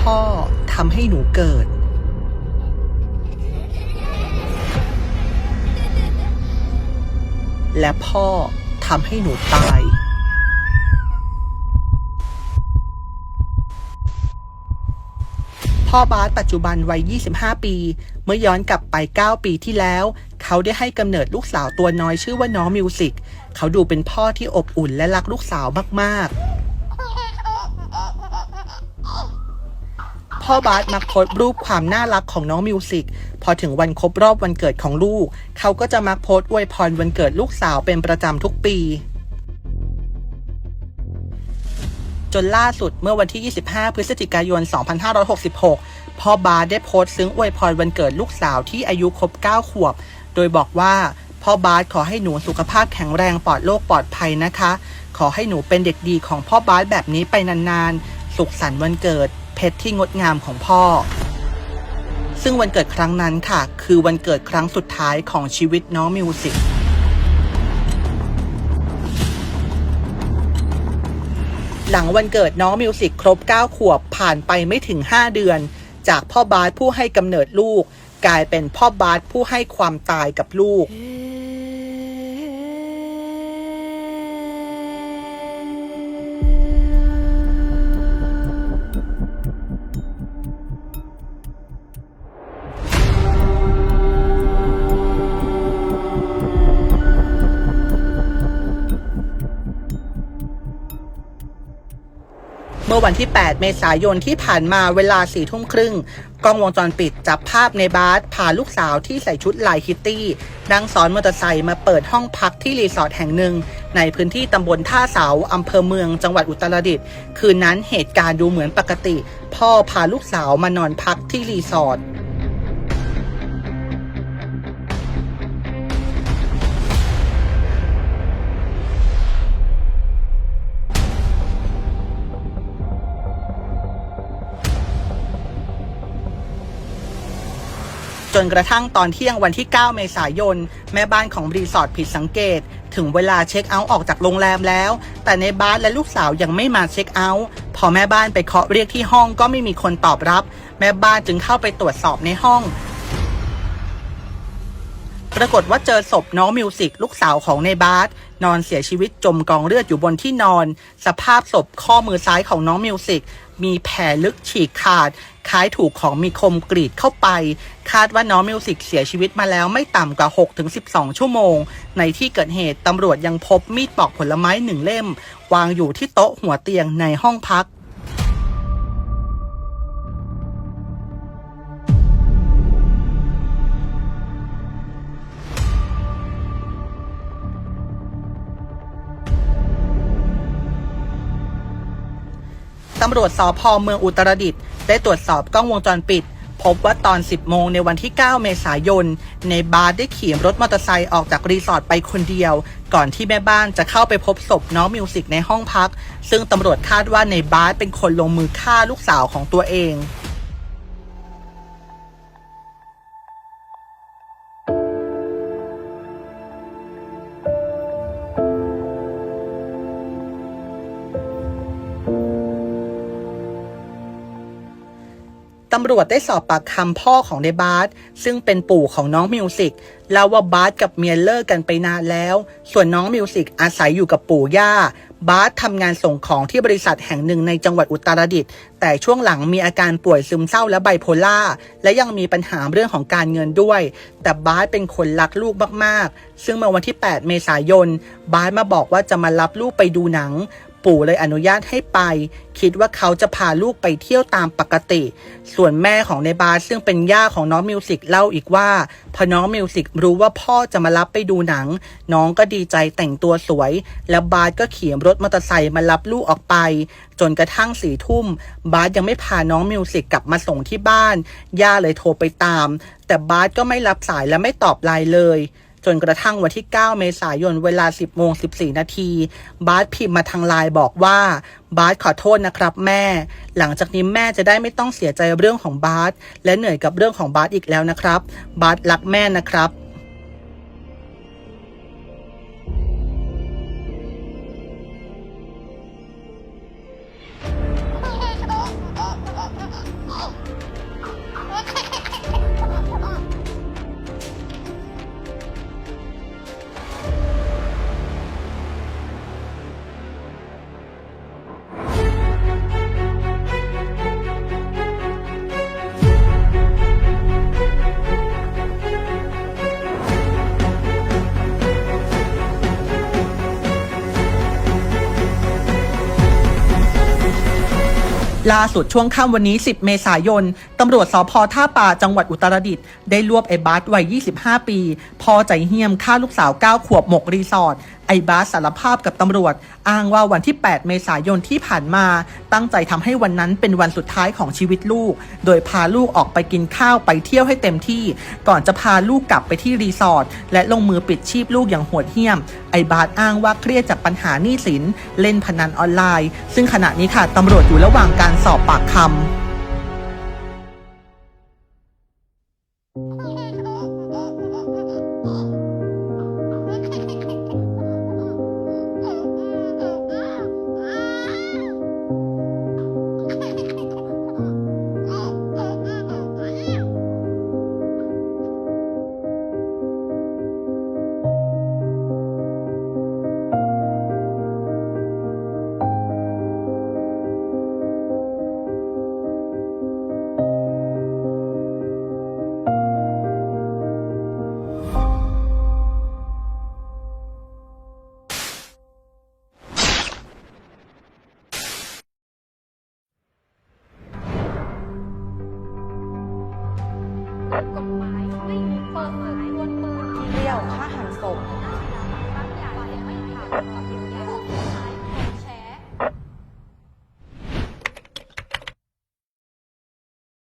พ่อทำให้หนูเกิด และพ่อทำให้หนูตาย พ่อบาสปัจจุบันวัย 25 ปี เมื่อย้อนกลับไป 9 ปีที่แล้ว เขาได้ให้กำเนิดลูกสาวตัวน้อยชื่อว่าน้องมิวสิก เขาดูเป็นพ่อที่อบอุ่นและรักลูกสาวมาก ๆ พ่อบาสมักโพสต์รูปความน่ารักของน้องมิวสิกพอถึงวันครบรอบวันเกิดของลูก เขาก็จะมักโพสต์อวยพรวันเกิดลูกสาวเป็นประจำทุกปี จนล่าสุดเมื่อวันที่ 25 พฤศจิกายน 2566 พ่อบาสได้โพสต์ซึ้งอวยพรวันเกิดลูกสาวที่อายุครบ 9 ขวบ โดยบอกว่าพ่อบาสขอให้หนูสุขภาพแข็งแรงปลอดโรคปลอดภัยนะคะ ขอให้หนูเป็นเด็กดีของพ่อบาสแบบนี้ไปนานๆ สุขสันต์วันเกิด ชรที่งดงามของพ่อ ซึ่งวันเกิดครั้งนั้นค่ะ คือวันเกิดครั้งสุดท้ายของชีวิตน้องมิวสิกหลังวันเกิดน้องมิวสิกครบ 9 ขวบผ่านไปไม่ถึง 5 เดือน จากพ่อบาสผู้ให้กำเนิดลูก กลายเป็นพ่อบาสผู้ให้ความตายกับลูก มื่อวันที่ 8 เมษายนที่ผ่านมาเวลา4ทุ่มครึ่ง กล้องวงจรปิดจับภาพในบาสพาลูกสาวที่ใส่ชุดลายคิตตี้ นั่งซ้อนมอเตอร์ไซค์มาเปิดห้องพักที่รีสอร์ทแห่งหนึ่ง ในพื้นที่ตำบลท่าเสาอำเภอเมืองจังหวัดอุตรดิตถ์คืนนั้นเหตุการณ์ดูเหมือนปกติ พ่อพาลูกสาวมานอนพักที่รีสอร์ท จนกระทั่งตอนเที่ยงวันที่ 9 เมษายน แม่บ้านของรีสอร์ทผิดสังเกต ถึงเวลาเช็คเอาท์ออกจากโรงแรมแล้ว แต่ในบ้านและลูกสาวยังไม่มาเช็คเอาท์พอแม่บ้านไปเคาะเรียกที่ห้องก็ไม่มีคนตอบรับ แม่บ้านจึงเข้าไปตรวจสอบในห้อง ปรากฏว่าเจอศพน้องมิวสิกลูกสาวของในบาสนอนเสียชีวิตจมกองเลือดอยู่บนที่นอน สภาพศพข้อมือซ้ายของน้องมิวสิก มีแผลลึกฉีกขาด คล้ายถูกของมีคมกรีดเข้าไป คาดว่าน้องมิวสิกเสียชีวิตมาแล้วไม่ต่ำกว่า 6-12 ชั่วโมง ในที่เกิดเหตุตำรวจยังพบมีดปอกผลไม้หนึ่งเล่ม วางอยู่ที่โต๊ะหัวเตียงในห้องพักำรวจสพเมืองอุตรดิตถ์ได้ตรวจสอบกล้องวงจรปิด พบว่าตอน 10 โมงในวันที่ 9 เมษายน ในบาร์ได้ขี่รถมอเตอร์ไซค์ออกจากรีสอร์ทไปคนเดียว ก่อนที่แม่บ้านจะเข้าไปพบศพน้องมิวสิกในห้องพัก ซึ่งตำรวจคาดว่าในบาร์เป็นคนลงมือฆ่าลูกสาวของตัวเอง ตำรวจได้สอบปากคำพ่อของในบาสซึ่งเป็นปู่ของน้องมิวสิกเล่าว่าบาสกับเมียเลิกกันไปนานแล้ว ส่วนน้องมิวสิกอาศัยอยู่กับปู่ย่า บาสทำงานส่งของที่บริษัทแห่งหนึ่งในจังหวัดอุตรดิตถ์แต่ช่วงหลังมีอาการป่วยซึมเศร้าและไบโพล่าและยังมีปัญหาเรื่องของการเงินด้วย แต่บาสเป็นคนรักลูกมากๆ ซึ่งเมื่อวันที่ 8 เมษายน บาสมาบอกว่าจะมารับลูกไปดูหนัง ปู่เลยอนุญาตให้ไป คิดว่าเขาจะพาลูกไปเที่ยวตามปกติ ส่วนแม่ของในบาสซึ่งเป็นย่าของน้องมิวสิกเล่าอีกว่า พอน้องมิวสิกรู้ว่าพ่อจะมารับไปดูหนัง น้องก็ดีใจแต่งตัวสวย แล้วบาสก็ขี่รถมอเตอร์ไซค์มารับลูกออกไป จนกระทั่งสี่ทุ่ม บาสยังไม่พาน้องมิวสิกกลับมาส่งที่บ้าน ย่าเลยโทรไปตาม แต่บาสก็ไม่รับสายและไม่ตอบไลน์เลย จนกระทั่งวันที่ 9 เมษายนเวลา 10โมง14 นาที บาสพิมพ์มาทางไลน์บอกว่า บาสขอโทษนะครับแม่ หลังจากนี้แม่จะได้ไม่ต้องเสียใจเรื่องของบาสและเหนื่อยกับเรื่องของบาสอีกแล้วนะครับ บาสรักแม่นะครับ ล่าสุดช่วงค่ำวันนี้ 10 เมษายน ตำรวจสพท่าป่าจังหวัดอุตรดิตถ์ได้รวบไอ้บาสวัย 25 ปี พ่อใจเหี้ยมฆ่าลูกสาว 9 ขวบหมกรีสอร์ทไอบาสสารภาพกับตำรวจ อ้างว่าวันที่ 8 เมษายนที่ผ่านมา ตั้งใจทำให้วันนั้นเป็นวันสุดท้ายของชีวิตลูก โดยพาลูกออกไปกินข้าวไปเที่ยวให้เต็มที่ ก่อนจะพาลูกกลับไปที่รีสอร์ทและลงมือปิดชีพลูกอย่างโหดเหี้ยม ไอบาสอ้างว่าเครียดจากปัญหาหนี้สิน เล่นพนันออนไลน์ ซึ่งขณะนี้ค่ะตำรวจอยู่ระหว่างการสอบปากคำ กฎหมายไม่มีเปิดเผยวนเปิดเดี่ยวค่าหันศพ